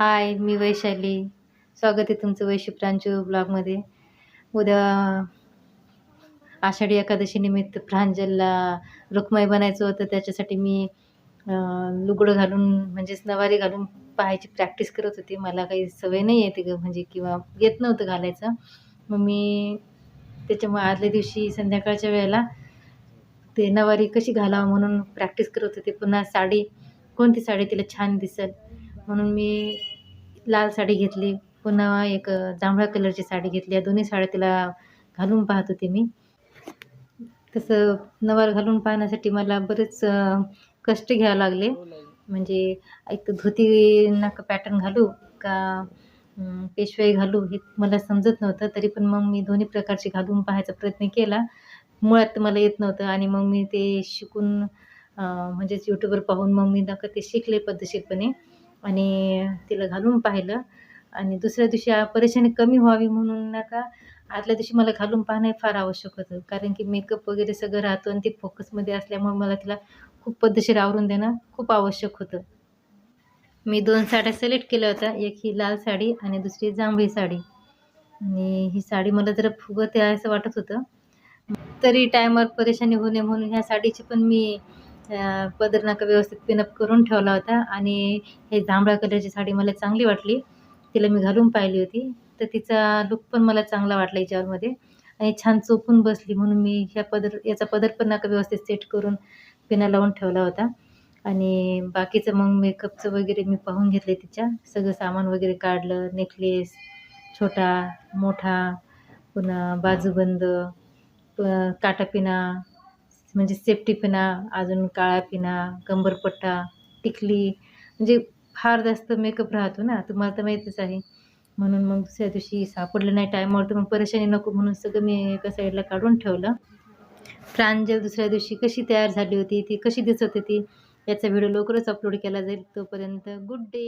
हाय मी वैशाली. स्वागत आहे तुमचं वैशिप्रांजू ब्लॉगमध्ये. उद्या आषाढी एकादशी निमित्त प्रांजलला रुक्माई बनायचं होतं त्याच्यासाठी मी लुगडं घालून म्हणजेच नवारी घालून पाहायची प्रॅक्टिस करत होती. मला काही सवय नाही येते गं म्हणजे किंवा येत नव्हतं घालायचं. मग मी त्याच्यामुळे आदल्या दिवशी संध्याकाळच्या वेळेला ते नवारी कशी घालावं म्हणून प्रॅक्टिस करत होते. पुन्हा साडी कोणती साडी तिला छान दिसेल? म्हणून मी लाल साडी घेतली. पुन्हा एक जांभळ्या कलरची साडी घेतली. या दोन्ही साड्या तिला घालून पाहत होते मी. तसं नवार घालून पाहण्यासाठी मला बरेच कष्ट घ्यावे लागले. म्हणजे एक तर धोती नका पॅटर्न घालू का पेशवाई घालू हे मला समजत नव्हतं. तरी पण मग मी दोन्ही प्रकारचे घालून पाहायचा प्रयत्न केला. मुळात मला येत नव्हतं आणि मग मी ते शिकून म्हणजेच यूट्यूबवर पाहून मग मी नका ते शिकले पद्धतशीरपणे. आणि तिला घालून पाहिलं. आणि दुसऱ्या दिवशी परेशानी कमी व्हावी म्हणून नका. आदल्या दिवशी मला घालून पाहणं हे फार आवश्यक होतं. कारण की मेकअप वगैरे सगळं राहतो आणि ते फोकसमध्ये असल्यामुळे मला तिला खूप पद्धतशीर आवरून देणं खूप आवश्यक होतं. मी दोन साड्या सिलेक्ट केल्या होत्या. एक ही लाल साडी आणि दुसरी जांभळी साडी. आणि ही साडी मला जरा फुगत आहे असं वाटत होतं. तरी टायमावर परेशानी होऊ नये म्हणून ह्या साडीची पण मी अं, पदरनाका व्यवस्थित पिनअप करून ठेवला होता आणि हे जांभळ्या कलरची साडी मला चांगली वाटली. तिला मी घालून पाहिली होती. तर तिचा लुक पण मला चांगला वाटला याच्यावरमध्ये आणि छान चोपून बसली म्हणून मी ह्या पदर याचा पदर पण नाका व्यवस्थित सेट करून पिना लावून ठेवला होता. आणि बाकीचं मग मेकअपचं वगैरे मी पाहून घेतले तिच्या. सगळं सामान वगैरे काढलं नेकलेस छोटा मोठा पुन्हा बाजूबंद प- काटापिना म्हणजे सेफ्टी पिना अजून काळा पिना कंबरपट्टा टिकली म्हणजे फार जास्त मेकअप राहतो ना. तुम्हाला तर माहीतच आहे. म्हणून मग दुसऱ्या दिवशी सापडलं नाही टायमावर तर मग परेशानी नको म्हणून सगळं मी एका साईडला काढून ठेवलं. प्रांजल दुसऱ्या दिवशी कशी तयार झाली होती ती कशी दिसत होती याचा व्हिडिओ लवकरच अपलोड केला जाईल तोपर्यंत. Good day